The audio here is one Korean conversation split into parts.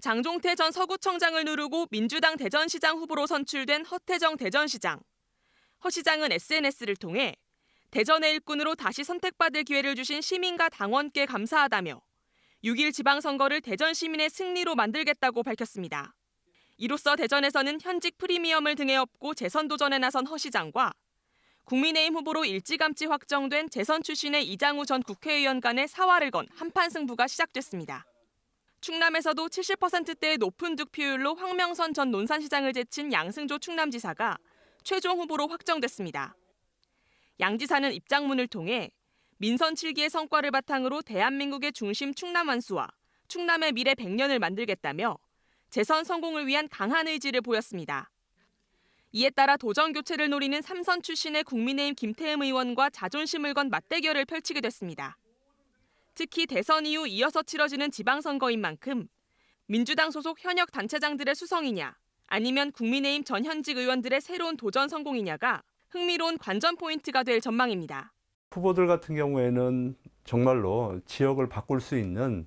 장종태 전 서구청장을 누르고 민주당 대전시장 후보로 선출된 허태정 대전시장. 허 시장은 SNS를 통해 대전의 일꾼으로 다시 선택받을 기회를 주신 시민과 당원께 감사하다며 6일 지방선거를 대전 시민의 승리로 만들겠다고 밝혔습니다. 이로써 대전에서는 현직 프리미엄을 등에 업고 재선 도전에 나선 허 시장과 국민의힘 후보로 일찌감치 확정된 재선 출신의 이장우 전 국회의원 간의 사활을 건 한판 승부가 시작됐습니다. 충남에서도 70%대의 높은 득표율로 황명선 전 논산시장을 제친 양승조 충남지사가 최종 후보로 확정됐습니다. 양 지사는 입장문을 통해 민선 7기의 성과를 바탕으로 대한민국의 중심 충남 완수와 충남의 미래 100년을 만들겠다며 재선 성공을 위한 강한 의지를 보였습니다. 이에 따라 도전 교체를 노리는 삼선 출신의 국민의힘 김태흠 의원과 자존심을 건 맞대결을 펼치게 됐습니다. 특히 대선 이후 이어서 치러지는 지방선거인 만큼 민주당 소속 현역 단체장들의 수성이냐 아니면 국민의힘 전 현직 의원들의 새로운 도전 성공이냐가 흥미로운 관전 포인트가 될 전망입니다. 후보들 같은 경우에는 정말로 지역을 바꿀 수 있는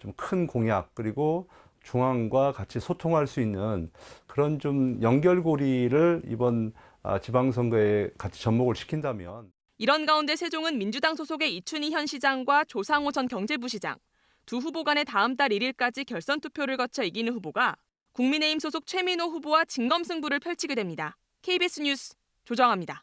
좀 큰 공약 그리고 중앙과 같이 소통할 수 있는 그런 좀 연결고리를 이번 아, 지방선거에 같이 접목을 시킨다면 이런 가운데 세종은 민주당 소속의 이춘희 현 시장과 조상호 전 경제부시장 두 후보 간의 다음 달 1일까지 결선 투표를 거쳐 이기는 후보가 국민의힘 소속 최민호 후보와 진검승부를 펼치게 됩니다. KBS 뉴스 조정합니다.